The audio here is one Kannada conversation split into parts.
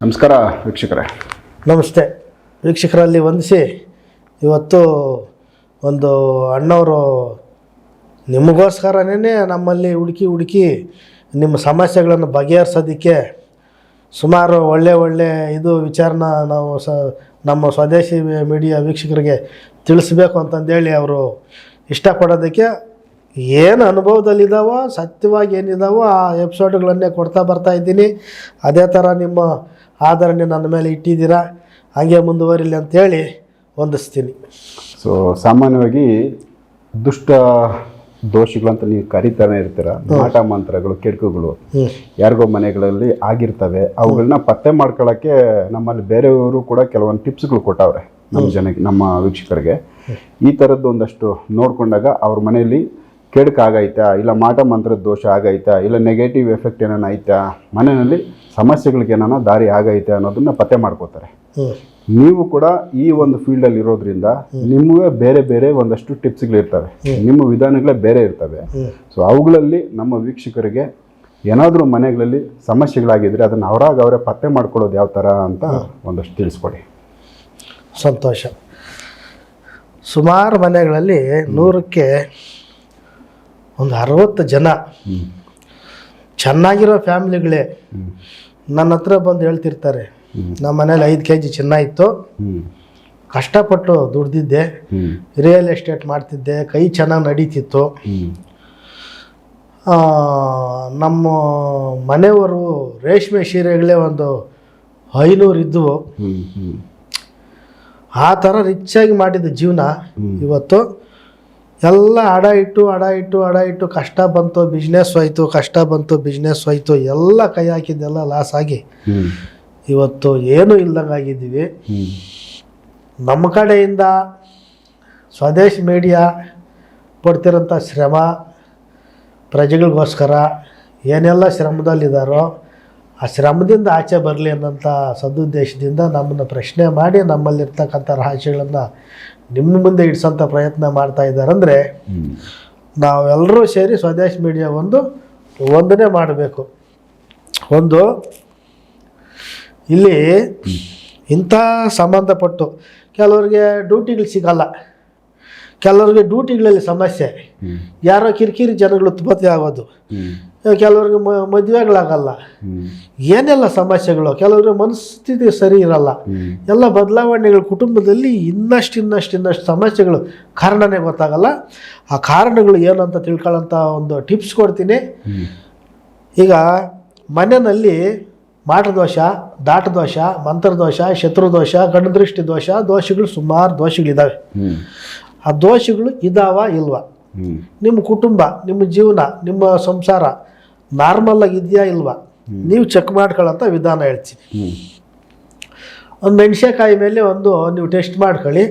ನಮಸ್ಕಾರ ವೀಕ್ಷಕರೇ. ನಮಸ್ತೆ. ವೀಕ್ಷಕರಲ್ಲಿ ವಂದಿಸಿ ಇವತ್ತು ಒಂದು ಅಣ್ಣವರು ನಿಮಗೋಸ್ಕರನೇ ನಮ್ಮಲ್ಲಿ ಹುಡುಕಿ ಹುಡುಕಿ ನಿಮ್ಮ ಸಮಸ್ಯೆಗಳನ್ನು ಬಗೆಹರಿಸೋದಕ್ಕೆ ಸುಮಾರು ಒಳ್ಳೆ ಒಳ್ಳೆ ಇದು ವಿಚಾರನ ನಾವು ಸ ನಮ್ಮ ಸ್ವದೇಶಿ ಮೀಡಿಯಾ ವೀಕ್ಷಕರಿಗೆ ತಿಳಿಸ್ಬೇಕು ಅಂತಂದೇಳಿ ಅವರು ಇಷ್ಟಪಡೋದಕ್ಕೆ ಏನು ಅನುಭವದಲ್ಲಿದ್ದಾವೋ ಸತ್ಯವಾಗಿ ಏನಿದ್ದಾವೋ ಆ ಎಪಿಸೋಡ್ಗಳನ್ನೇ ಕೊಡ್ತಾ ಬರ್ತಾ ಇದ್ದೀನಿ. ಅದೇ ಥರ ನಿಮ್ಮ ಆಧರಣೆ ನನ್ನ ಮೇಲೆ ಇಟ್ಟಿದ್ದೀರಾ? ಹಾಗೆ ಮುಂದುವರಿಲಿ ಅಂತೇಳಿ ಹೊಂದಿಸ್ತೀನಿ ಸೊ ಸಾಮಾನ್ಯವಾಗಿ ದುಷ್ಟ ದೋಷಿಗಳು ಅಂತ ನೀವು ಕರಿತಾನೆ ಇರ್ತೀರ ಮಾಟ ಮಂತ್ರಗಳು ಕೆಡುಕುಗಳು ಯಾರಿಗೋ ಮನೆಗಳಲ್ಲಿ ಆಗಿರ್ತವೆ. ಅವುಗಳನ್ನ ಪತ್ತೆ ಮಾಡ್ಕೊಳ್ಳೋಕ್ಕೆ ನಮ್ಮಲ್ಲಿ ಬೇರೆಯವರು ಕೂಡ ಕೆಲವೊಂದು ಟಿಪ್ಸ್ಗಳು ಕೊಟ್ಟವ್ರೆ ನಮ್ಮ ಜನಕ್ಕೆ ನಮ್ಮ ವೀಕ್ಷಕರಿಗೆ. ಈ ಥರದ್ದು ಒಂದಷ್ಟು ನೋಡಿಕೊಂಡಾಗ ಅವ್ರ ಮನೆಯಲ್ಲಿ ಕೆಡುಕು ಆಗೈತಾ ಇಲ್ಲ ಮಾಟ ಮಂತ್ರದ ದೋಷ ಆಗೈತಾ? ಇಲ್ಲ ನೆಗೆಟಿವ್ ಎಫೆಕ್ಟ್ ಏನಾನ ಐತಾ? ಮನೆಯಲ್ಲಿ ಸಮಸ್ಯೆಗಳಿಗೆ ಏನಾನ ದಾರಿ ಆಗೈತೆ ಅನ್ನೋದನ್ನ ಪತ್ತೆ ಮಾಡ್ಕೋತಾರೆ. ನೀವು ಕೂಡ ಈ ಒಂದು ಫೀಲ್ಡಲ್ಲಿ ಇರೋದ್ರಿಂದ ನಿಮಗೆ ಬೇರೆ ಬೇರೆ ಒಂದಷ್ಟು ಟಿಪ್ಸ್ಗಳಿರ್ತವೆ ನಿಮ್ಮ ವಿಧಾನಗಳೇ ಬೇರೆ ಇರ್ತವೆ. ಸೊ ಅವುಗಳಲ್ಲಿ ನಮ್ಮ ವೀಕ್ಷಕರಿಗೆ ಏನಾದರೂ ಮನೆಗಳಲ್ಲಿ ಸಮಸ್ಯೆಗಳಾಗಿದ್ರೆ ಅದನ್ನು ಅವರಾಗ ಅವರೇ ಪತ್ತೆ ಮಾಡ್ಕೊಳ್ಳೋದು ಯಾವ ಥರ ಅಂತ ಒಂದಷ್ಟು ತಿಳಿಸ್ಕೊಡಿ. ಸಂತೋಷ. ಸುಮಾರು ಮನೆಗಳಲ್ಲಿ ನೂರಕ್ಕೆ ಒಂದು ಅರವತ್ತು ಜನ ಚೆನ್ನಾಗಿರೋ ಫ್ಯಾಮ್ಲಿಗಳೇ ನನ್ನ ಹತ್ರ ಬಂದು ಹೇಳ್ತಿರ್ತಾರೆ ನಮ್ಮ ಮನೇಲಿ ಐದು ಕೆ ಜಿ ಚಿನ್ನ ಇತ್ತು. ಕಷ್ಟಪಟ್ಟು ದುಡ್ದಿದ್ದೆ. ರಿಯಲ್ ಎಸ್ಟೇಟ್ ಮಾಡ್ತಿದ್ದೆ. ಕೈ ಚೆನ್ನಾಗಿ ನಡೀತಿತ್ತು. ನಮ್ಮ ಮನೆಯವರು ರೇಷ್ಮೆ ಸೀರೆಗಳೇ ಒಂದು ಐನೂರು ಇದ್ದವು ಆ ಥರ ರಿಚ್ಚಾಗಿ ಮಾಡಿದ ಜೀವನ ಇವತ್ತು ಎಲ್ಲ ಅಡ ಇಟ್ಟು ಅಡ ಇಟ್ಟು ಅಡ ಇಟ್ಟು ಕಷ್ಟ ಬಂತು ಬಿಸ್ನೆಸ್ ಹೋಯ್ತು ಕಷ್ಟ ಬಂತು ಬಿಸ್ನೆಸ್ ಹೋಯ್ತು ಎಲ್ಲ ಕೈ ಹಾಕಿದ್ದೆಲ್ಲ ಲಾಸ್ ಆಗಿ ಇವತ್ತು ಏನೂ ಇಲ್ದಂಗೆ ಆಗಿದ್ದೀವಿ. ನಮ್ಮ ಕಡೆಯಿಂದ ಸ್ವದೇಶ್ ಮೀಡಿಯಾ ಪಡ್ತಿರೋಂಥ ಶ್ರಮ ಪ್ರಜೆಗಳಿಗೋಸ್ಕರ ಏನೆಲ್ಲ ಶ್ರಮದಲ್ಲಿದ್ದಾರೋ ಆ ಶ್ರಮದಿಂದ ಆಚೆ ಬರಲಿ ಅನ್ನೋಂಥ ಸದುದ್ದೇಶದಿಂದ ನಮ್ಮನ್ನು ಪ್ರಶ್ನೆ ಮಾಡಿ ನಮ್ಮಲ್ಲಿರ್ತಕ್ಕಂಥ ರಹಸ್ಯಗಳನ್ನು ನಿಮ್ಮ ಮುಂದೆ ಇಡ್ಸೋಂಥ ಪ್ರಯತ್ನ ಮಾಡ್ತಾ ಇದ್ದಾರಂದರೆ ನಾವೆಲ್ಲರೂ ಸೇರಿ ಸ್ವದೇಶ್ ಮೀಡಿಯಾ ಒಂದು ಒಂದನೇ ಮಾಡಬೇಕು. ಒಂದು, ಇಲ್ಲಿ ಇಂಥ ಸಂಬಂಧಪಟ್ಟು ಕೆಲವ್ರಿಗೆ ಡ್ಯೂಟಿಗಳು ಸಿಗಲ್ಲ. ಕೆಲವ್ರಿಗೆ ಡ್ಯೂಟಿಗಳಲ್ಲಿ ಸಮಸ್ಯೆ. ಯಾರೋ ಕಿರಿಕಿರಿ ಜನಗಳು ಉತ್ಪತ್ತಿ ಆಗೋದು. ಕೆಲವ್ರಿಗೆ ಮದುವೆಗಳಾಗಲ್ಲ ಏನೆಲ್ಲ ಸಮಸ್ಯೆಗಳು? ಕೆಲವ್ರಿಗೆ ಮನಸ್ಥಿತಿ ಸರಿ ಇರಲ್ಲ. ಎಲ್ಲ ಬದಲಾವಣೆಗಳು ಕುಟುಂಬದಲ್ಲಿ ಇನ್ನಷ್ಟು ಇನ್ನಷ್ಟು ಇನ್ನಷ್ಟು ಸಮಸ್ಯೆಗಳು ಕಾರಣನೇ ಗೊತ್ತಾಗಲ್ಲ. ಆ ಕಾರಣಗಳು ಏನು ಅಂತ ತಿಳ್ಕೊಳ್ಳೋಂಥ ಒಂದು ಟಿಪ್ಸ್ ಕೊಡ್ತೀನಿ. ಈಗ ಮನೆಯಲ್ಲಿ ಮಾಟದೋಷ ದಾಟದೋಷ ಮಂತ್ರದೋಷ ಶತ್ರುದೋಷ ಮಂತ್ರ ದೋಷ ದೋಷಗಳು ಸುಮಾರು ದೋಷಗಳಿದ್ದಾವೆ ಆ ದೋಷಗಳು ಇದಾವ ಇಲ್ವಾ? ನಿಮ್ಮ ಕುಟುಂಬ ನಿಮ್ಮ ಜೀವನ ನಿಮ್ಮ ಸಂಸಾರ ನಾರ್ಮಲ್ ಆಗಿ ಇದೆಯಾ ಇಲ್ವಾ? ನೀವು ಚೆಕ್ ಮಾಡ್ಕೊಳ್ಳೋಂಥ ವಿಧಾನ ಹೇಳ್ತೀನಿ ಒಂದು ಮೆಣಸಿನಕಾಯಿ ಮೇಲೆ ಒಂದು ನೀವು ಟೆಸ್ಟ್ ಮಾಡ್ಕೊಳ್ಳಿ.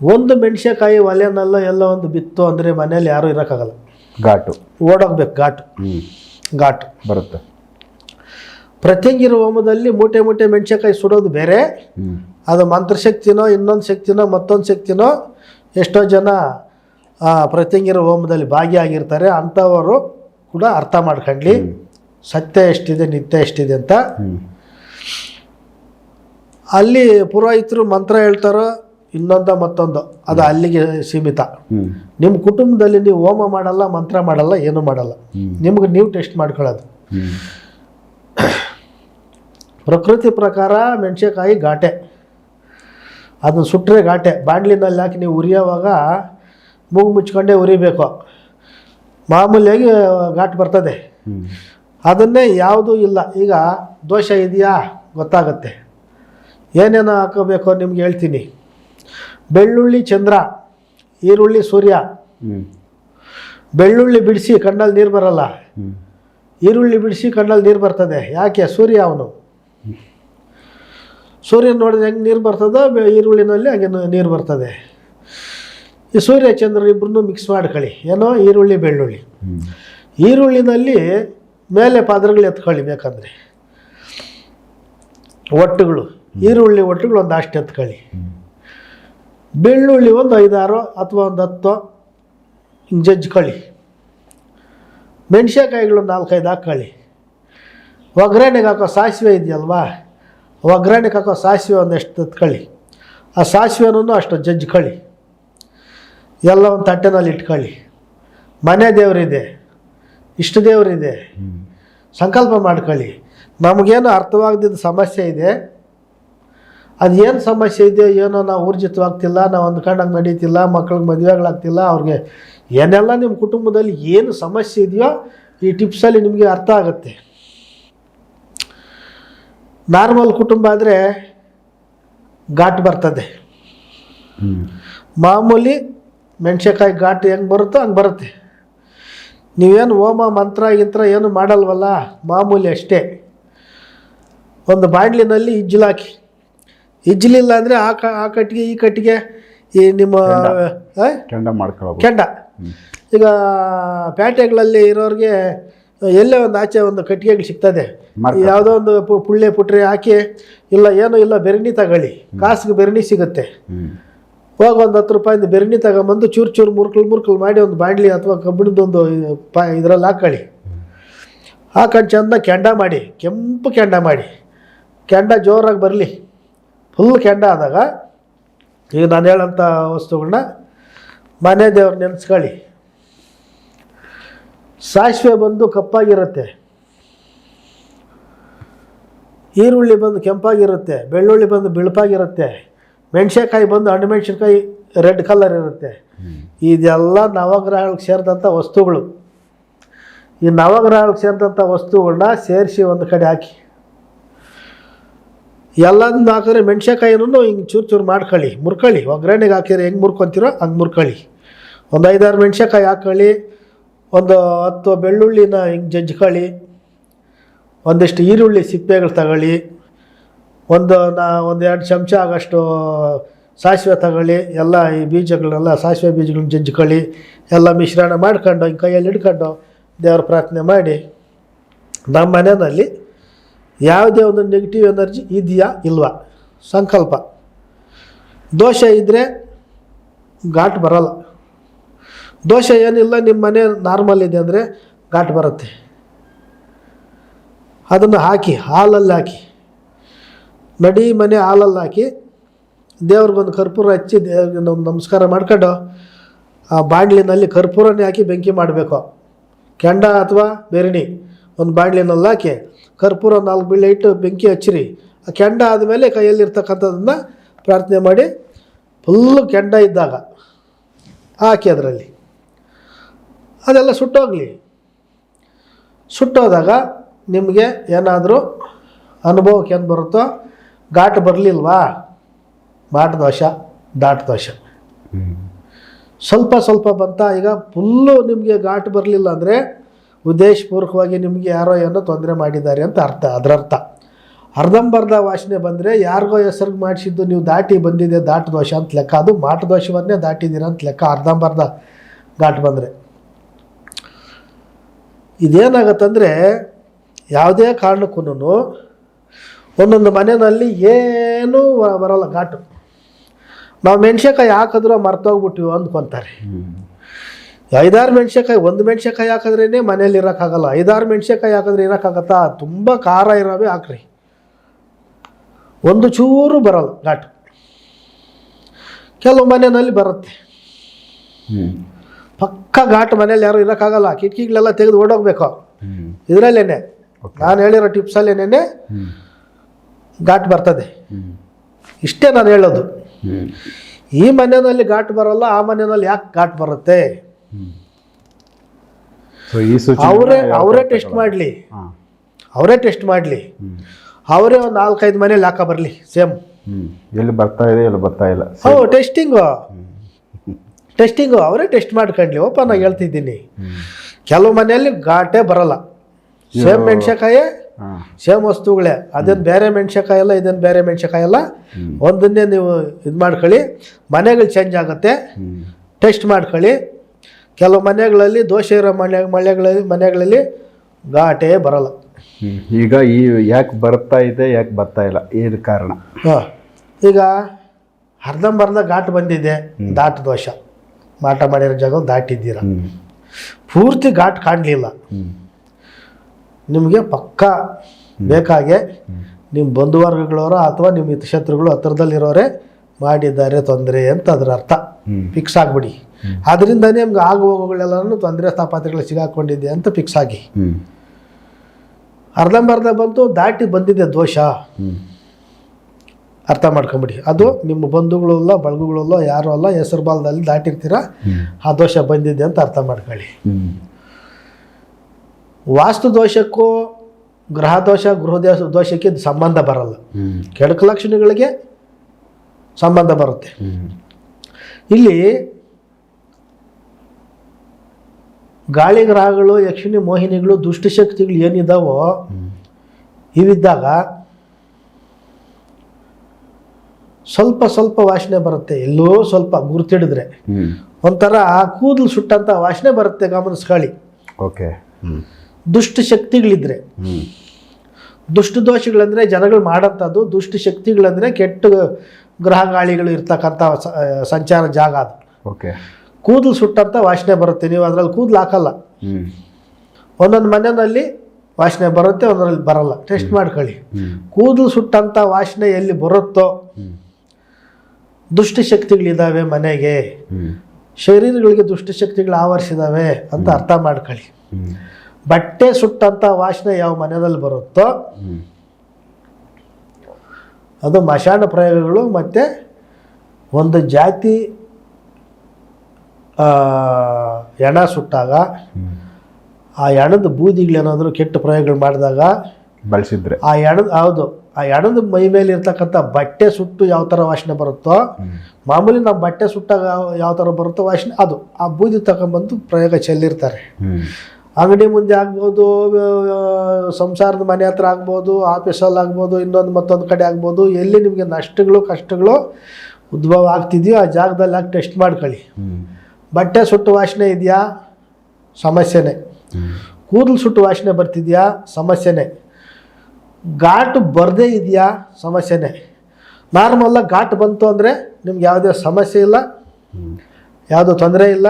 ಒಂದು ಮೆಣಸಿನಕಾಯಿ ಒಲೆನೆಲ್ಲ ಎಲ್ಲ ಒಂದು ಬಿತ್ತು ಅಂದರೆ ಮನೇಲಿ ಯಾರೂ ಇರೋಕ್ಕಾಗಲ್ಲ. ಘಾಟು. ಓಡೋಗ್ಬೇಕು ಘಾಟು. ಘಾಟು. ಬರುತ್ತೆ. ಪ್ರತ್ಯಂಗಿರ ಹೋಮದಲ್ಲಿ ಮೂಟೆ ಮೂಟೆ ಮೆಣಸಿನಕಾಯಿ ಸುಡೋದು ಬೇರೆ. ಅದು ಮಂತ್ರಶಕ್ತಿನೋ ಇನ್ನೊಂದು ಶಕ್ತಿನೋ ಮತ್ತೊಂದು ಶಕ್ತಿನೋ ಎಷ್ಟೋ ಜನ ಪ್ರತ್ಯಂಗಿರ ಹೋಮದಲ್ಲಿ ಭಾಗಿಯಾಗಿರ್ತಾರೆ ಅಂಥವರು ಕೂಡ ಅರ್ಥ ಮಾಡ್ಕೊಂಡ್ಲಿ. ಸತ್ಯ ಎಷ್ಟಿದೆ ನಿತ್ಯ ಎಷ್ಟಿದೆ ಅಂತ. ಅಲ್ಲಿ ಪುರೋಹಿತರು ಮಂತ್ರ ಹೇಳ್ತಾರೋ ಇನ್ನೊಂದು ಮತ್ತೊಂದು ಅದು ಅಲ್ಲಿಗೆ ಸೀಮಿತ. ನಿಮ್ಮ ಕುಟುಂಬದಲ್ಲಿ ನೀವು ಹೋಮ ಮಾಡಲ್ಲ ಮಂತ್ರ ಮಾಡಲ್ಲ ಏನು ಮಾಡಲ್ಲ. ನಿಮ್ಗೆ ನೀವು ಟೆಸ್ಟ್ ಮಾಡ್ಕೊಳ್ಳೋದು. ಪ್ರಕೃತಿ ಪ್ರಕಾರ ಮೆಣಸಿನಕಾಯಿ ಘಾಟೆ. ಅದನ್ನು ಸುಟ್ಟರೆ ಘಾಟೆ. ಬಾಂಡ್ಲಿನಲ್ಲಿ ಹಾಕಿ ನೀವು ಉರಿಯೋವಾಗ ಮೂಗು ಮುಚ್ಕೊಂಡೇ ಉರಿಬೇಕು. ಮಾಮೂಲಿಯಾಗಿ ಘಾಟ್ ಬರ್ತದೆ. ಅದನ್ನೇ ಯಾವುದೂ ಇಲ್ಲ. ಈಗ ದೋಷ ಇದೆಯಾ? ಗೊತ್ತಾಗುತ್ತೆ. ಏನೇನು ಹಾಕೋಬೇಕು ನಿಮ್ಗೆ ಹೇಳ್ತೀನಿ. ಬೆಳ್ಳುಳ್ಳಿ ಚಂದ್ರ ಈರುಳ್ಳಿ ಸೂರ್ಯ. ಬೆಳ್ಳುಳ್ಳಿ ಬಿಡಿಸಿ ಕಣ್ಣಲ್ಲಿ ನೀರು ಬರಲ್ಲ. ಈರುಳ್ಳಿ ಬಿಡಿಸಿ ಕಣ್ಣಲ್ಲಿ ನೀರು ಬರ್ತದೆ. ಯಾಕೆ? ಸೂರ್ಯ ಅವನು. ಸೂರ್ಯನ ನೋಡಿದ್ರೆ ಹೆಂಗೆ ನೀರು ಬರ್ತದೋ ಈರುಳ್ಳಿನಲ್ಲಿ ಹಂಗೆ ನೀರು ಬರ್ತದೆ. ಈ ಸೂರ್ಯ ಚಂದ್ರ ಇಬ್ಬರನ್ನೂ ಮಿಕ್ಸ್ ಮಾಡ್ಕೊಳ್ಳಿ. ಏನೋ ಈರುಳ್ಳಿ ಬೆಳ್ಳುಳ್ಳಿ. ಈರುಳ್ಳಿನಲ್ಲಿ ಮೇಲೆ ಪಾತ್ರಗಳು ಎತ್ಕೊಳ್ಳಿ ಬೇಕಂದರೆ. ಒಟ್ಟುಗಳು. ಈರುಳ್ಳಿ ಒಟ್ಟುಗಳು ಒಂದು ಅಷ್ಟು ಎತ್ಕೊಳ್ಳಿ. ಬೆಳ್ಳುಳ್ಳಿ ಒಂದು ಐದಾರು ಅಥವಾ ಒಂದು ಹತ್ತು ಹಿಂಗೆ ಜಜ್ಕೊಳ್ಳಿ ಮೆಣಸಿನ್ಕಾಯಿಗಳು ನಾಲ್ಕೈದು ಹಾಕ್ಕೊಳ್ಳಿ. ಒಗ್ಗರಣೆಗೆ ಹಾಕೋ ಸಾಸಿವೆ ಇದೆಯಲ್ವಾ? ಒಗ್ಗರಣೆಗೆ ಹಾಕೋ ಸಾಸಿವೆ ಒಂದಷ್ಟು ಎತ್ಕೊಳ್ಳಿ. ಆ ಸಾಸಿವೆನೂ ಅಷ್ಟು ಜಜ್ಕೊಳ್ಳಿ ಎಲ್ಲ ಒಂದು ತಟ್ಟೆನಲ್ಲಿ ಇಟ್ಕೊಳ್ಳಿ. ಮನೆ ದೇವರಿದೆ ಇಷ್ಟ ದೇವರಿದೆ. ಸಂಕಲ್ಪ ಮಾಡ್ಕೊಳ್ಳಿ. ನಮಗೇನು ಅರ್ಥವಾಗದಿದ್ದ ಸಮಸ್ಯೆ ಇದೆ? ಅದು ಏನು ಸಮಸ್ಯೆ ಇದೆ ಏನೋ ನಾವು ಊರ್ಜಿತವಾಗ್ತಿಲ್ಲ ನಾವು ಅಂದ್ಕೊಂಡಂಗೆ ನಡೀತಿಲ್ಲ ಮಕ್ಳಿಗೆ ಮದುವೆಗಳಾಗ್ತಿಲ್ಲ ಅವ್ರಿಗೆ ಏನೆಲ್ಲ ನಿಮ್ಮ ಕುಟುಂಬದಲ್ಲಿ ಏನು ಸಮಸ್ಯೆ ಇದೆಯೋ ಈ ಟಿಪ್ಸಲ್ಲಿ ನಿಮಗೆ ಅರ್ಥ ಆಗುತ್ತೆ. ನಾರ್ಮಲ್ ಕುಟುಂಬ ಆದರೆ ಘಾಟ್ ಬರ್ತದೆ. ಮಾಮೂಲಿ ಮೆಣಸಿನ್ಕಾಯಿ ಘಾಟ್ ಹೆಂಗೆ ಬರುತ್ತೋ ಹಂಗೆ ಬರುತ್ತೆ. ನೀವೇನು ಹೋಮ ಮಂತ್ರ ಗಿಂತ್ರ ಏನು ಮಾಡಲ್ವಲ್ಲ? ಮಾಮೂಲಿ ಅಷ್ಟೇ. ಒಂದು ಬಾಂಡ್ಲಿನಲ್ಲಿ ಇಜ್ಜಲಾಕಿ ಇಜ್ಜಲಿಲ್ಲ ಅಂದರೆ ಆ ಕ ಆ ಕಟ್ಟಿಗೆ ಈ ಕಟ್ಟಿಗೆ ಈ ನಿಮ್ಮ? ಕೆಂಡ. ಮಾಡ್ಕೊಳ್ಳೋ ಕೆಂಡ ಈಗ ಪೇಟೆಗಳಲ್ಲಿ ಇರೋರಿಗೆ ಎಲ್ಲೇ ಒಂದು ಆಚೆ ಒಂದು ಕಟ್ಟಿಗೆಗಳು ಸಿಗ್ತದೆ. ಯಾವುದೋ ಒಂದು ಪು- ಪುಳ್ಳೆ ಪುಟ್ರೆ ಹಾಕಿ ಇಲ್ಲ ಏನೋ ಇಲ್ಲ ಬೆರಣಿ ತಗೊಳ್ಳಿ. ಕಾಸಿಗೆ ಬೆರಣಿ ಸಿಗುತ್ತೆ. ಹೋಗಿ ಒಂದು ಹತ್ತು ರೂಪಾಯಿಂದ ಬೆರಣಿ ತಗೊಂಬಂದು ಚೂರು ಚೂರು ಮುರ್ಕಲ್ ಮುರ್ಕಲ್ ಮಾಡಿ ಒಂದು ಬಾಂಡ್ಲಿ ಅಥವಾ ಕಬ್ಬಿಣದೊಂದು ಪಾ ಇದರಲ್ಲಿ ಹಾಕೊಳ್ಳಿ. ಹಾಕೊಂಡು ಚೆಂದ ಕೆಂಡ ಮಾಡಿ, ಕೆಂಪು ಕೆಂಡ ಮಾಡಿ. ಕೆಂಡ ಜೋರಾಗಿ ಬರಲಿ. ಫುಲ್ ಕೆಂಡ ಆದಾಗ ಈಗ ನಾನು ಹೇಳೋಂಥ ವಸ್ತುಗಳನ್ನ ಮನೆ ದೇವ್ರು ನೆನೆಸ್ಕೊಳ್ಳಿ. ಸಾಸಿವೆ ಬಂದು ಕಪ್ಪಾಗಿರುತ್ತೆ. ಈರುಳ್ಳಿ ಬಂದು ಕೆಂಪಾಗಿರುತ್ತೆ, ಬೆಳ್ಳುಳ್ಳಿ ಬಂದು ಬಿಳುಪಾಗಿರುತ್ತೆ. ಮೆಣಸಿನ್ಕಾಯಿ ಬಂದು ಹಣ್ಣು ಮೆಣಸಿನ್ಕಾಯಿ ರೆಡ್ ಕಲರ್ ಇರುತ್ತೆ. ಇದೆಲ್ಲ ನವಗ್ರಹಗಳಿಗೆ ಸೇರಿದಂಥ ವಸ್ತುಗಳು. ಈ ನವಗ್ರಹಗಳಿಗೆ ಸೇರಿದಂಥ ವಸ್ತುಗಳನ್ನ ಸೇರಿಸಿ ಒಂದು ಕಡೆ ಹಾಕಿ. ಎಲ್ಲದನ್ನ ಹಾಕಿದ್ರೆ ಮೆಣಸಿನ್ಕಾಯಿನೂ ಹಿಂಗೆ ಚೂರು ಚೂರು ಮಾಡ್ಕೊಳ್ಳಿ, ಮುರ್ಕೊಳ್ಳಿ. ಒಗ್ಗರಣೆಗೆ ಹಾಕಿದ್ರೆ ಹೆಂಗೆ ಮುರ್ಕೊತೀರೋ ಹಂಗೆ ಮುರ್ಕೊಳ್ಳಿ. ಒಂದು ಐದಾರು ಮೆಣಸಿನ್ಕಾಯಿ ಹಾಕ್ಕೊಳ್ಳಿ ಒಂದು ಹತ್ತು ಬೆಳ್ಳುಳ್ಳಿನ ಹಿಂಗೆ ಜಜ್ಕೊಳ್ಳಿ ಒಂದಿಷ್ಟು ಈರುಳ್ಳಿ, ಸಿಪ್ಪೆಗಳು ತಗೊಳ್ಳಿ. ಒಂದು ನಾ ಒಂದು ಎರಡು ಚಮಚ ಆಗಷ್ಟು ಸಾಸಿವೆ ತಗೊಳ್ಳಿ, ಎಲ್ಲ ಈ ಬೀಜಗಳನ್ನೆಲ್ಲ ಸಾಸಿವೆ ಬೀಜಗಳನ್ನ ಜಜ್ಕೊಳ್ಳಿ, ಎಲ್ಲ ಮಿಶ್ರಣ ಮಾಡ್ಕೊಂಡು ಹಿಂಗೆ ಕೈಯಲ್ಲಿ ಹಿಡ್ಕೊಂಡು ದೇವ್ರ ಪ್ರಾರ್ಥನೆ ಮಾಡಿ, ನಮ್ಮ ಮನೆಯಲ್ಲಿ ಯಾವುದೇ ಒಂದು ನೆಗೆಟಿವ್ ಎನರ್ಜಿ ಇದೆಯಾ ಇಲ್ವಾ? ಸಂಕಲ್ಪ. ದೋಷ ಇದ್ದರೆ ಘಾಟ್ ಬರಲ್ಲ. ದೋಷ ಏನಿಲ್ಲ, ನಿಮ್ಮ ಮನೆ ನಾರ್ಮಲ್ ಇದೆ ಅಂದರೆ ಘಾಟ್ ಬರುತ್ತೆ. ಅದನ್ನು ಹಾಕಿ, ಹಾಲಲ್ಲಿ ಹಾಕಿ. ನಡಿ ಮನೆ ಹಾಲಲ್ಲಿ ಹಾಕಿ ದೇವ್ರಿಗೊಂದು ಕರ್ಪೂರ ಹಚ್ಚಿ ದೇವ್ರಿಗೆ ಒಂದು ನಮಸ್ಕಾರ ಮಾಡ್ಕೊಂಡು ಆ ಬಾಣ್ಲಿನಲ್ಲಿ ಕರ್ಪೂರನೇ ಹಾಕಿ ಬೆಂಕಿ ಮಾಡಬೇಕು. ಕೆಂಡ ಅಥವಾ ಬೆರಣಿ ಒಂದು ಬಾಣ್ಲಿನಲ್ಲಿ ಹಾಕಿ ಕರ್ಪೂರ ನಾಲ್ಕು ಬೀಳೆ ಇಟ್ಟು ಬೆಂಕಿ ಹಚ್ಚಿರಿ. ಆ ಕೆಂಡ ಆದಮೇಲೆ ಕೈಯಲ್ಲಿರ್ತಕ್ಕಂಥದ್ದನ್ನು ಪ್ರಾರ್ಥನೆ ಮಾಡಿ ಫುಲ್ಲು ಕೆಂಡ ಇದ್ದಾಗ ಹಾಕಿ ಅದರಲ್ಲಿ. ಅದೆಲ್ಲ ಸುಟ್ಟೋಗಲಿ. ಸುಟ್ಟೋದಾಗ ನಿಮಗೆ ಏನಾದರೂ ಅನುಭವಕ್ಕೆ ಏನು ಬರುತ್ತೋ ಘಾಟ್ ಬರಲಿಲ್ವಾ? ಬಾಟ್ ದೋಷ, ದಾಟ್ ದೋಷ. ಸ್ವಲ್ಪ ಸ್ವಲ್ಪ ಬಂತ, ಈಗ ಫುಲ್ಲು ನಿಮಗೆ ಘಾಟ್ ಬರಲಿಲ್ಲ ಅಂದರೆ ಉದ್ದೇಶಪೂರ್ವಕವಾಗಿ ನಿಮಗೆ ಯಾರೋ ಏನೋ ತೊಂದರೆ ಮಾಡಿದ್ದಾರೆ ಅಂತ ಅರ್ಥ, ಅದರರ್ಥ. ಅರ್ಧಂಬರ್ಧ ವಾಸನೆ ಬಂದರೆ ಯಾರಿಗೋ ಹೆಸರಿಗೆ ಮಾಡಿಸಿದ್ದು ನೀವು ದಾಟಿ ಬಂದಿದೆ, ದಾಟ ದೋಷ ಅಂತ ಲೆಕ್ಕ. ಅದು ಮಾಟ ದೋಷವನ್ನೇ ದಾಟಿದ್ದೀರ ಅಂತ ಲೆಕ್ಕ, ಅರ್ಧಂಬರ್ಧ ಘಾಟ್ ಬಂದರೆ. ಇದೇನಾಗತ್ತಂದರೆ ಯಾವುದೇ ಕಾರಣಕ್ಕೂ ಒಂದೊಂದು ಮನೆಯಲ್ಲಿ ಏನೂ ಬರೋಲ್ಲ ಘಾಟು. ನಾವು ಮೆಣ್ಸಿನ್ಕಾಯಿ ಹಾಕಿದ್ರೆ ಮರ್ತೋಗ್ಬಿಟ್ಟಿವಿ ಅಂದ್ಕೊತಾರೆ. ಐದಾರು ಮೆಣ್ಸಿನ್ಕಾಯಿ ಒಂದು ಮೆಣ್ಸಿನ್ಕಾಯಿ ಹಾಕಿದ್ರೇ ಮನೇಲಿ ಇರೋಕ್ಕಾಗಲ್ಲ. ಐದಾರು ಮೆಣ್ಸಿನ್ಕಾಯಿ ಹಾಕಿದ್ರೆ ಇರೋಕ್ಕಾಗತ್ತಾ? ತುಂಬ ಖಾರ ಇರೋವೇ ಹಾಕ್ರಿ. ಒಂದು ಚೂರು ಬರಲ್ಲ ಘಾಟು. ಕೆಲವು ಮನೆಯಲ್ಲಿ ಬರುತ್ತೆ. ಪಕ್ಕ ಘಾಟ್ ಮನೇಲಿ ಯಾರು ಇರೋಕ್ಕಾಗಲ್ಲ. ಕಿಟಕಿಗಳೆಲ್ಲ ತೆಗೆದು ಓಡೋಗ್ಬೇಕು. ಇದರಲ್ಲೇನೆ. ನಾನು ಹೇಳಿರೋ ಟಿಪ್ಸಲ್ಲೇನೆ ಘಾಟ್ ಬರ್ತದೆ. ಇಷ್ಟೇ ನಾನು ಹೇಳೋದು. ಈ ಮನೆಯಲ್ಲಿ ಘಾಟ್ ಬರಲ್ಲ ಆ ಮನೆಯಲ್ಲಿ ಯಾಕೆ ಘಾಟ್ ಬರುತ್ತೆ? ಅವರೇ ಅವರೇ ಟೆಸ್ಟ್ ಮಾಡಲಿ. ಅವರೇ ಟೆಸ್ಟ್ ಮಾಡಲಿ. ಅವರೇ ಒಂದು ನಾಲ್ಕೈದು ಮನೇಲಿ ಹಾಕ ಬರಲಿ ಸೇಮ್. ಎಲ್ಲಿ ಬರ್ತಾ ಇದೆ ಎಲ್ಲಿ ಬರ್ತಾ ಇಲ್ಲ ಹೌ ಟೆಸ್ಟಿಂಗು ಟೆಸ್ಟಿಂಗು ಅವರೇ ಟೆಸ್ಟ್ ಮಾಡ್ಕೊಂಡ್ಲಿ ಓಪನ್ ಆಗಿ ಹೇಳ್ತಿದ್ದೀನಿ. ಕೆಲವು ಮನೆಯಲ್ಲಿ ಘಾಟೇ ಬರಲ್ಲ. ಸೇಮ್ ಮೆಣ್ಸಿನ್ಕಾಯಿ ಸೇಮ್ ವಸ್ತುಗಳೇ. ಅದೇನು ಬೇರೆ ಮೆಣಸಿನ್ಕಾಯಿ ಅಲ್ಲ ಇದೇನು ಬೇರೆ ಮೆಣಸಿನ್ಕಾಯಿ ಅಲ್ಲ. ಒಂದನ್ನೇ ನೀವು ಇದು ಮಾಡ್ಕೊಳ್ಳಿ. ಮನೆಗಳು ಚೇಂಜ್ ಆಗುತ್ತೆ. ಟೆಸ್ಟ್ ಮಾಡ್ಕೊಳ್ಳಿ. ಕೆಲವು ಮನೆಗಳಲ್ಲಿ ದೋಷ ಇರೋ ಮನೆ ಮನೆಗಳಲ್ಲಿ ಮನೆಗಳಲ್ಲಿ ಘಾಟೇ ಬರಲ್ಲ. ಈಗ ಈ ಯಾಕೆ ಬರ್ತಾ ಇದೆ ಯಾಕೆ ಬರ್ತಾ ಇಲ್ಲ? ಏನು ಕಾರಣ? ಹಾಂ. ಈಗ ಅರ್ಧಂಬರ್ಧ ಘಾಟ್ ಬಂದಿದೆ. ದಾಟ್ ದೋಷ. ಮಾಟ ಮಾಡಿರೋ ಜಾಗ ದಾಟಿದ್ದೀರ. ಪೂರ್ತಿ ಘಾಟ್ ಕಾಣಲಿಲ್ಲ. ನಿಮಗೆ ಪಕ್ಕ ಬೇಕಾಗೆ ನಿಮ್ಮ ಬಂಧುವರ್ಗಗಳವರ ಅಥವಾ ನಿಮ್ಮ ಶತ್ರುಗಳು ಹತ್ರದಲ್ಲಿರೋರೆ ಮಾಡಿದ್ದಾರೆ ತೊಂದರೆ ಅಂತ ಅದರ ಅರ್ಥ. ಫಿಕ್ಸ್ ಆಗಿಬಿಡಿ. ಅದರಿಂದನೇ ನಿಮ್ಗೆ ಆಗು ಹೋಗುಗಳೆಲ್ಲನೂ ತೊಂದರೆ ಸ್ಥಾಪತ್ರೆಗಳು ಸಿಗಾಕೊಂಡಿದೆ ಅಂತ ಫಿಕ್ಸ್ ಆಗಿ. ಅರ್ಧಂಬರ್ಧ ಬಂತು ದಾಟಿ ಬಂದಿದೆ ದೋಷ. ಅರ್ಥ ಮಾಡ್ಕೊಂಬಿಡಿ. ಅದು ನಿಮ್ಮ ಬಂಧುಗಳಲ್ಲ ಬಳಗುಗಳಲ್ಲ ಯಾರು ಅಲ್ಲ ಹೆಸರು ಬಾಲದಲ್ಲಿ ದಾಟಿರ್ತೀರ ಆ ದೋಷ ಬಂದಿದೆ ಅಂತ ಅರ್ಥ ಮಾಡ್ಕೊಳ್ಳಿ. ವಾಸ್ತು ದೋಷಕ್ಕೂ ಗ್ರಹ ದೋಷ ಗೃಹ ದೋಷ ದೋಷಕ್ಕೆ ಸಂಬಂಧ ಬರಲ್ಲ. ಕೆಡಕ ಲಕ್ಷಣಗಳಿಗೆ ಸಂಬಂಧ ಬರುತ್ತೆ. ಇಲ್ಲಿ ಗಾಳಿ ಗ್ರಹಗಳು ಯಕ್ಷಿಣಿ ಮೋಹಿನಿಗಳು ದುಷ್ಟಶಕ್ತಿಗಳು ಏನಿದಾವೋ ಹ್ಮ್. ಇವಿದ್ದಾಗ ಸ್ವಲ್ಪ ಸ್ವಲ್ಪ ವಾಸನೆ ಬರುತ್ತೆ. ಎಲ್ಲೋ ಸ್ವಲ್ಪ ಗುರುತಿಡಿದ್ರೆ. ಒಂಥರ ಕೂದಲು ಸುಟ್ಟಂಥ ವಾಸನೆ ಬರುತ್ತೆ ಗಮನಿಸ್ಕೊಳ್ಳಿ ಓಕೆ. ದುಷ್ಟ ಶಕ್ತಿಗಳಿದ್ರೆ. ದುಷ್ಟ ದೋಷಗಳಂದರೆ ಜನಗಳು ಮಾಡೋಂಥದ್ದು ದುಷ್ಟ ಶಕ್ತಿಗಳಂದರೆ ಕೆಟ್ಟ ಗ್ರಹ ಗಾಳಿಗಳು ಇರ್ತಕ್ಕಂಥ ಸಂಚಾರ ಜಾಗ ಅದು. ಓಕೆ. ಕೂದಲು ಸುಟ್ಟಂಥ ವಾಸನೆ ಬರುತ್ತೆ ನೀವು ಅದರಲ್ಲಿ ಕೂದಲು ಹಾಕಲ್ಲ. ಒಂದೊಂದು ಮನೆಯಲ್ಲಿ ವಾಸನೆ ಬರುತ್ತೆ ಒಂದರಲ್ಲಿ ಬರಲ್ಲ. ಟೆಸ್ಟ್ ಮಾಡ್ಕೊಳ್ಳಿ. ಕೂದಲು ಸುಟ್ಟಂಥ ವಾಸನೆ ಎಲ್ಲಿ ಬರುತ್ತೋ ದುಷ್ಟಶಕ್ತಿಗಳಿದ್ದಾವೆ ಮನೆಗೆ. ಶರೀರಗಳಿಗೆ ದುಷ್ಟಶಕ್ತಿಗಳು ಆವರಿಸಿದಾವೆ ಅಂತ ಅರ್ಥ ಮಾಡ್ಕೊಳ್ಳಿ. ಬಟ್ಟೆ ಸುಟ್ಟಂಥ ವಾಸನೆ ಯಾವ ಮನೆಯಲ್ಲಿ ಬರುತ್ತೋ ಅದು ಮಶಾನ ಪ್ರಯೋಗಗಳು ಮತ್ತು ಒಂದು ಜಾತಿ ಎಣ ಸುಟ್ಟಾಗ ಆ ಎಣದ ಬೂದಿಗಳೇನಾದರೂ ಕೆಟ್ಟ ಪ್ರಯೋಗಗಳು ಮಾಡಿದಾಗ ಬಳಸಿದ್ರೆ. ಆ ಎಣದ ಹೌದು ಆ ಎಣದ ಮೈ ಮೇಲೆ ಇರ್ತಕ್ಕಂಥ ಬಟ್ಟೆ ಸುಟ್ಟು ಯಾವ ಥರ ವಾಸನೆ ಬರುತ್ತೋ ಮಾಮೂಲಿ ನಾವು ಬಟ್ಟೆ ಸುಟ್ಟಾಗ ಯಾವ- ಥರ ಬರುತ್ತೋ ವಾಸನೆ ಅದು ಆ ಬೂದಿ ತಗೊಂಬಂದು ಪ್ರಯೋಗ ಚೆಲ್ಲಿರ್ತಾರೆ. ಅಂಗಡಿ ಮುಂದೆ ಆಗ್ಬೋದು ಸಂಸಾರದ ಮನೆ ಹತ್ರ ಆಗ್ಬೋದು ಆಫೀಸಲ್ಲಿ ಆಗ್ಬೋದು ಇನ್ನೊಂದು ಮತ್ತೊಂದು ಕಡೆ ಆಗ್ಬೋದು ಎಲ್ಲಿ ನಿಮಗೆ ನಷ್ಟಗಳು ಕಷ್ಟಗಳು ಉದ್ಭವ ಆಗ್ತಿದೆಯೋ ಆ ಜಾಗದಲ್ಲಿ ಹಾಕಿ ಟೆಸ್ಟ್ ಮಾಡ್ಕೊಳ್ಳಿ. ಬಟ್ಟೆ ಸುಟ್ಟು ವಾಸನೆ ಇದೆಯಾ? ಸಮಸ್ಯೆನೇ. ಕೂದಲು ಸುಟ್ಟು ವಾಸನೆ ಬರ್ತಿದೆಯಾ? ಸಮಸ್ಯೆನೇ. ಘಾಟ್ ಬರದೇ ಇದೆಯಾ? ಸಮಸ್ಯೆನೇ. ನಾರ್ಮಲ್ಲಾಗಿ ಘಾಟ್ ಬಂತು ಅಂದರೆ ನಿಮ್ಗೆ ಯಾವುದೇ ಸಮಸ್ಯೆ ಇಲ್ಲ. ಯಾವುದೋ ಯಾವುದೂ ತೊಂದರೆ ಇಲ್ಲ.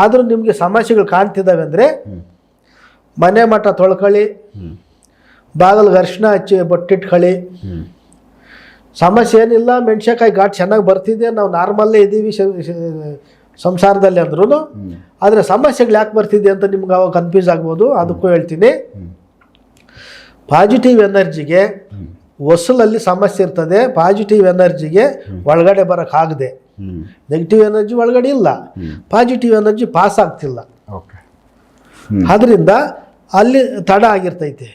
ಆದರೂ ನಿಮಗೆ ಸಮಸ್ಯೆಗಳು ಕಾಣ್ತಿದ್ದಾವೆ ಅಂದರೆ ಮನೆ ಮಠ ತೊಳ್ಕೊಳ್ಳಿ, ಬಾಗಲು ಅರ್ಶಿನ ಹಚ್ಚಿ ಬೊಟ್ಟಿಟ್ಕೊಳ್ಳಿ. ಸಮಸ್ಯೆ ಏನಿಲ್ಲ, ಮೆಣ್ಸಿನ್ಕಾಯಿ ಘಾಟ್ ಚೆನ್ನಾಗಿ ಬರ್ತಿದೆ, ನಾವು ನಾರ್ಮಲ್ಲೇ ಇದ್ದೀವಿ ಸಂಸಾರದಲ್ಲಿ ಅಂದ್ರೂ ಆದರೆ ಸಮಸ್ಯೆಗಳು ಯಾಕೆ ಬರ್ತಿದೆ ಅಂತ ನಿಮ್ಗೆ ಅವಾಗ ಕನ್ಫ್ಯೂಸ್ ಆಗ್ಬೋದು, ಅದಕ್ಕೂ ಹೇಳ್ತೀನಿ. ಪಾಸಿಟಿವ್ ಎನರ್ಜಿಗೆ ಹ್ಮ್ ಹೊಸಲಲ್ಲಿ ಸಮಸ್ಯೆ ಇರ್ತದೆ ಪಾಸಿಟಿವ್ ಎನರ್ಜಿಗೆ ಒಳಗಡೆ ಬರೋಕ್ಕಾಗದೆ ನೆಗೆಟಿವ್ ಎನರ್ಜಿ ಒಳಗಡೆ ಇಲ್ಲ. ಪಾಸಿಟಿವ್ ಎನರ್ಜಿ ಪಾಸ್ ಆಗ್ತಿಲ್ಲ. ಅದರಿಂದ ಅಲ್ಲಿ ತಡ ಆಗಿರ್ತೈತೆ.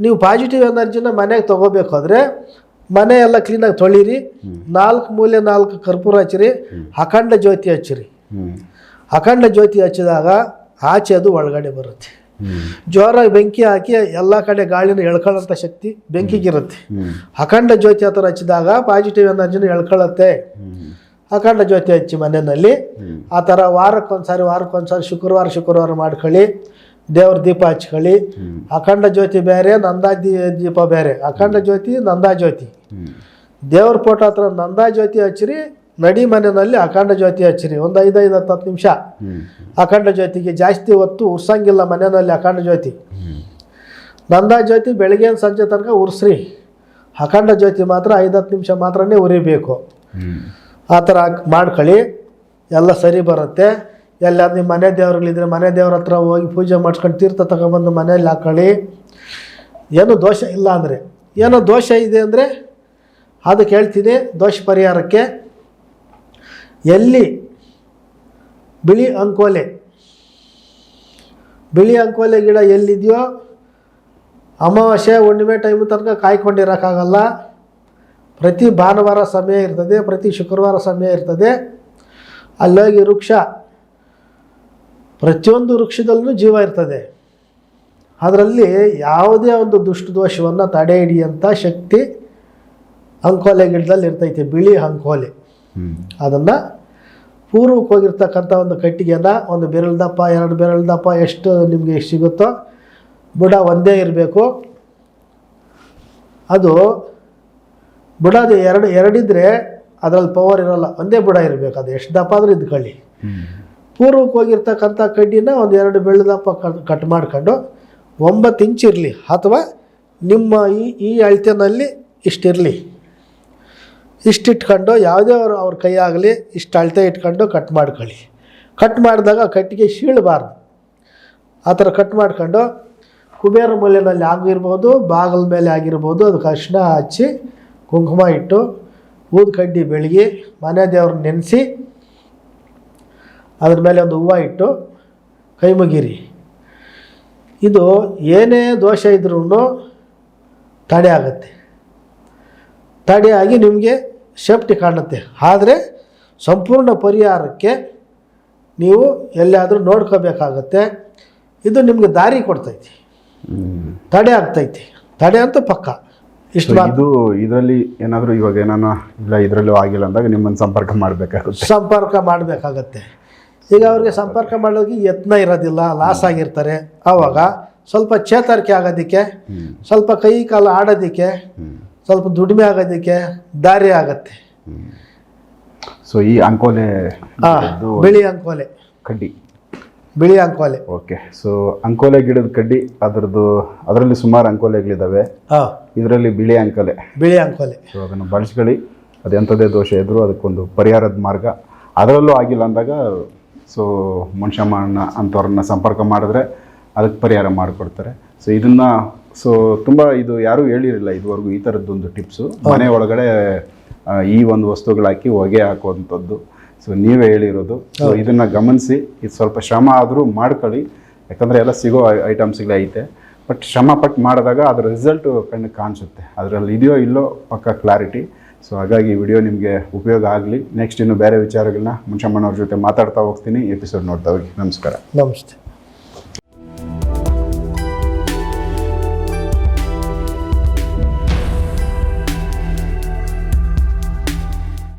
ನೀವು ಪಾಸಿಟಿವ್ ಎನರ್ಜಿನ ಮನೆಗೆ ತೊಗೋಬೇಕಾದ್ರೆ ಮನೆ ಎಲ್ಲ ಕ್ಲೀನಾಗಿ ತೊಳೀರಿ ನಾಲ್ಕು ಮೂಲೆ ನಾಲ್ಕು ಕರ್ಪೂರ ಹಚ್ಚಿರಿ ಅಖಂಡ ಜ್ಯೋತಿ ಹಚ್ಚಿರಿ. ಅಖಂಡ ಜ್ಯೋತಿ ಹಚ್ಚಿದಾಗ ಆಚೆ ಅದು ಒಳಗಡೆ ಬರುತ್ತೆ. ಜೋರಾಗಿ ಬೆಂಕಿ ಹಾಕಿ ಎಲ್ಲ ಕಡೆ ಗಾಳಿನ ಎಳ್ಕೊಳ್ಳೋಂಥ ಶಕ್ತಿ ಬೆಂಕಿಗಿರುತ್ತೆ. ಅಖಂಡ ಜ್ಯೋತಿ ಹತ್ರ ಹಚ್ಚಿದಾಗ ಪಾಸಿಟಿವ್ ಎನರ್ಜಿನ ಎಳ್ಕೊಳ್ಳುತ್ತೆ. ಅಖಂಡ ಜ್ಯೋತಿ ಹಚ್ಚಿ ಮನೆಯಲ್ಲಿ. ಆ ಥರ ವಾರಕ್ಕೊಂದ್ಸಾರಿ ವಾರಕ್ಕೊಂದ್ಸಾರಿ ಶುಕ್ರವಾರ ಶುಕ್ರವಾರ ಮಾಡ್ಕೊಳ್ಳಿ. ದೇವ್ರ ದೀಪ ಹಚ್ಕೊಳ್ಳಿ. ಅಖಂಡ ಜ್ಯೋತಿ ಬೇರೆ, ನಂದಾ ದೀಪ ಬೇರೆ. ಅಖಂಡ ಜ್ಯೋತಿ, ನಂದಾ ಜ್ಯೋತಿ. ದೇವ್ರ ಫೋಟೋ ಹತ್ರ ನಂದಾ ಜ್ಯೋತಿ ಹಚ್ಚಿರಿ ನಡಿ ಮನೆಯಲ್ಲಿ ಅಖಂಡ ಜ್ಯೋತಿ ಹಚ್ಚಿರಿ. ಒಂದು ಐದೈದು ಹತ್ತು ಹತ್ತು ನಿಮಿಷ ಅಖಂಡ ಜ್ಯೋತಿಗೆ ಜಾಸ್ತಿ ಹೊತ್ತು ಉರ್ಸಂಗಿಲ್ಲ ಮನೆಯಲ್ಲಿ ಅಖಂಡ ಜ್ಯೋತಿ. ನಂದ ಜ್ಯೋತಿ ಬೆಳಗ್ಗೆ ಸಂಜೆ ತನಕ ಉರ್ಸ್ರಿ. ಅಖಂಡ ಜ್ಯೋತಿ ಮಾತ್ರ ಐದು ಹತ್ತು ನಿಮಿಷ ಮಾತ್ರನೇ ಉರಿಬೇಕು. ಆ ಥರ ಮಾಡ್ಕೊಳ್ಳಿ. ಎಲ್ಲ ಸರಿ ಬರುತ್ತೆ. ಎಲ್ಲ ನಿಮ್ಮ ಮನೆ ದೇವ್ರುಗಳಿದ್ರೆ ಮನೆ ದೇವ್ರ ಹತ್ರ ಹೋಗಿ ಪೂಜೆ ಮಾಡಿಸ್ಕೊಂಡು ತೀರ್ಥ ತಗೊಂಬಂದು ಮನೆಯಲ್ಲಿ ಹಾಕೊಳ್ಳಿ. ಏನು ದೋಷ ಇಲ್ಲ ಅಂದರೆ. ಏನೋ ದೋಷ ಇದೆ ಅಂದರೆ ಅದಕ್ಕೆ ಹೇಳ್ತೀನಿ. ದೋಷ ಪರಿಹಾರಕ್ಕೆ ಎಲ್ಲಿ? ಬಿಳಿ ಅಂಕೋಲೆ. ಬಿಳಿ ಅಂಕೋಲೆ ಗಿಡ ಎಲ್ಲಿದೆಯೋ? ಅಮಾವಾಸ್ಯೆ, ಹುಣ್ಣಿಮೆ ಟೈಮ್ ತನಕ ಕಾಯ್ಕೊಂಡಿರೋಕ್ಕಾಗಲ್ಲ. ಪ್ರತಿ ಭಾನುವಾರ ಸಮಯ ಇರ್ತದೆ, ಪ್ರತಿ ಶುಕ್ರವಾರ ಸಮಯ ಇರ್ತದೆ. ಅಲ್ಲೋಗಿ ವೃಕ್ಷ. ಪ್ರತಿಯೊಂದು ವೃಕ್ಷದಲ್ಲೂ ಜೀವ ಇರ್ತದೆ. ಅದರಲ್ಲಿ ಯಾವುದೇ ಒಂದು ದುಷ್ಟ ದೋಷವನ್ನು ತಡೆ ಹಿಡಿಯಂಥ ಶಕ್ತಿ ಅಂಕೋಲೆ ಗಿಡದಲ್ಲಿ ಇರ್ತೈತೆ ಬಿಳಿ ಅಂಕೋಲೆ. ಅದನ್ನು ಪೂರ್ವಕ್ಕೆ ಹೋಗಿರ್ತಕ್ಕಂಥ ಒಂದು ಕಟ್ಟಿಗೆನ ಒಂದು ಬೆರಳು ದಪ್ಪ, ಎರಡು ಬೆರಳು ದಪ್ಪ, ಎಷ್ಟು ನಿಮಗೆ ಎಷ್ಟು ಸಿಗುತ್ತೋ ಬುಡ ಒಂದೇ ಇರಬೇಕು. ಅದು ಬುಡದು ಎರಡು, ಎರಡಿದ್ರೆ ಅದರಲ್ಲಿ ಪವರ್ ಇರೋಲ್ಲ. ಒಂದೇ ಬುಡ ಇರಬೇಕು ಅದು. ಎಷ್ಟು ದಪ್ಪ ಆದರೂ ಇದ್ಕೊಳ್ಳಿ. ಪೂರ್ವಕ್ಕೆ ಹೋಗಿರ್ತಕ್ಕಂಥ ಕಡ್ಡಿನ ಒಂದು ಎರಡು ಬೆಳ್ಳು ದಪ್ಪ ಕಟ್ ಕಟ್ ಮಾಡ್ಕೊಂಡು ಒಂಬತ್ತು ಇಂಚ್ ಇರಲಿ. ಅಥವಾ ನಿಮ್ಮ ಈ ಈ ಅಳತೆನಲ್ಲಿ ಇಷ್ಟಿರಲಿ. ಇಷ್ಟು ಇಟ್ಕೊಂಡು ಯಾವುದೇ ಅವ್ರ ಅವ್ರ ಕೈಯಾಗಲಿ ಇಷ್ಟು ಅಳತೆ ಇಟ್ಕೊಂಡು ಕಟ್ ಮಾಡ್ಕೊಳ್ಳಿ. ಕಟ್ ಮಾಡಿದಾಗ ಕಟ್ಟಿಗೆ ಶೀಳಬಾರ್ದು. ಆ ಥರ ಕಟ್ ಮಾಡ್ಕೊಂಡು ಕುಬೇರ ಮೂಲೆಯಲ್ಲಿ ಆಗಿರ್ಬೋದು, ಬಾಗಿಲ ಮೇಲೆ ಆಗಿರ್ಬೋದು ಅದಕ್ಕೆ ಅರಿಶಿನ ಹಚ್ಚಿ ಕುಂಕುಮ ಇಟ್ಟು ಊದ್ ಕಡ್ಡಿ ಬೆಳಗಿ ಮನೆ ದೇವ್ರನ್ನ ನೆನೆಸಿ ಅದ್ರ ಮೇಲೆ ಒಂದು ಹೂವು ಇಟ್ಟು ಕೈ ಮುಗಿರಿ. ಇದು ಏನೇ ದೋಷ ಇದ್ರೂ ತಡೆ ಆಗುತ್ತೆ. ತಡೆಯಾಗಿ ನಿಮಗೆ ಸೇಫ್ಟಿ ಕಾಣುತ್ತೆ. ಆದರೆ ಸಂಪೂರ್ಣ ಪರಿಹಾರಕ್ಕೆ ನೀವು ಎಲ್ಲಿಯಾದರೂ ನೋಡ್ಕೋಬೇಕಾಗತ್ತೆ. ಇದು ನಿಮಗೆ ದಾರಿ ಕೊಡ್ತೈತಿ. ತಡೆ ಆಗ್ತೈತಿ. ತಡೆ ಅಂತೂ ಪಕ್ಕ. ಇಷ್ಟು ಇದು ಇದರಲ್ಲಿ ಏನಾದರೂ ಇವಾಗ ಏನಾನ ಇಲ್ಲ ಇದರಲ್ಲೂ ಆಗಿಲ್ಲ ಅಂದಾಗ ನಿಮ್ಮನ್ನು ಸಂಪರ್ಕ ಮಾಡಬೇಕಾಗುತ್ತೆ. ಸಂಪರ್ಕ ಮಾಡಬೇಕಾಗತ್ತೆ. ಈಗ ಅವ್ರಿಗೆ ಸಂಪರ್ಕ ಮಾಡೋಕ್ಕೆ ಯತ್ನ ಇರೋದಿಲ್ಲ ಲಾಸ್ ಆಗಿರ್ತಾರೆ. ಆವಾಗ ಸ್ವಲ್ಪ ಚೇತರಿಕೆ ಆಗೋದಕ್ಕೆ ಸ್ವಲ್ಪ ಕೈ ಕಾಲು ಆಡೋದಕ್ಕೆ ಸ್ವಲ್ಪ ದುಡಿಮೆ ಆಗೋದಕ್ಕೆ ದಾರಿ ಆಗತ್ತೆ. ಸೊ ಈ ಅಂಕೋಲೆ ಬಿಳಿ ಅಂಕೋಲೆ. ಕಡ್ಡಿ. ಬಿಳಿ ಅಂಕೋಲೆ. ಓಕೆ ಸೊ ಅಂಕೋಲೆ ಗಿಡದ ಕಡ್ಡಿ ಅದರದ್ದು ಅದರಲ್ಲಿ ಸುಮಾರು ಅಂಕೋಲೆಗಳಿದ್ದಾವೆ ಇದರಲ್ಲಿ ಬಿಳಿ ಅಂಕೋಲೆ. ಬಿಳಿ ಅಂಕೋಲೆ. ಸೊ ಅದನ್ನು ಬಳಸ್ಕೊಳ್ಳಿ. ಅದೆಂಥದ್ದೇ ದೋಷ ಇದ್ದರೂ ಅದಕ್ಕೊಂದು ಪರಿಹಾರದ ಮಾರ್ಗ. ಅದರಲ್ಲೂ ಆಗಿಲ್ಲ ಅಂದಾಗ ಸೊ ಮನುಷ್ಯಮ್ಮನ ಅಂಥವ್ರನ್ನ ಸಂಪರ್ಕ ಮಾಡಿದ್ರೆ ಅದಕ್ಕೆ ಪರಿಹಾರ ಮಾಡಿಕೊಡ್ತಾರೆ. ಸೊ ಇದನ್ನು ಸೊ ತುಂಬ ಇದು ಯಾರೂ ಹೇಳಿರಲಿಲ್ಲ ಇದುವರೆಗೂ ಈ ಥರದ್ದೊಂದು ಟಿಪ್ಸು. ಮನೆ ಒಳಗಡೆ ಈ ಒಂದು ವಸ್ತುಗಳಾಕಿ ಹೊಗೆ ಹಾಕುವಂಥದ್ದು. ಸೊ ನೀವೇ ಹೇಳಿರೋದು. ಸೊ ಇದನ್ನು ಗಮನಿಸಿ. ಇದು ಸ್ವಲ್ಪ ಶ್ರಮ ಆದರೂ ಮಾಡ್ಕೊಳ್ಳಿ. ಯಾಕಂದರೆ ಎಲ್ಲ ಸಿಗೋ ಐಟಮ್ಸ್ಗಳೇ ಐತೆ. ಬಟ್ ಶ್ರಮ ಪಟ್ಟು ಮಾಡಿದಾಗ ಅದರ ರಿಸಲ್ಟು ಕಣ್ಣಿಗೆ ಕಾಣಿಸುತ್ತೆ. ಅದರಲ್ಲಿ ಇದೆಯೋ ಇಲ್ಲೋ ಪಕ್ಕ ಕ್ಲಾರಿಟಿ. ಸೊ ಹಾಗಾಗಿ ಈ ವಿಡಿಯೋ ನಿಮಗೆ ಉಪಯೋಗ ಆಗಲಿ. ನೆಕ್ಸ್ಟ್ ಇನ್ನು ಬೇರೆ ವಿಚಾರಗಳನ್ನ ಮುಂಚಮ್ಮನವ್ರ ಜೊತೆ ಮಾತಾಡ್ತಾ ಹೋಗ್ತೀನಿ. ಎಪಿಸೋಡ್ ನೋಡ್ತಾ ಹೋಗಿ ನಮಸ್ಕಾರ. ನಮಸ್ತೆ.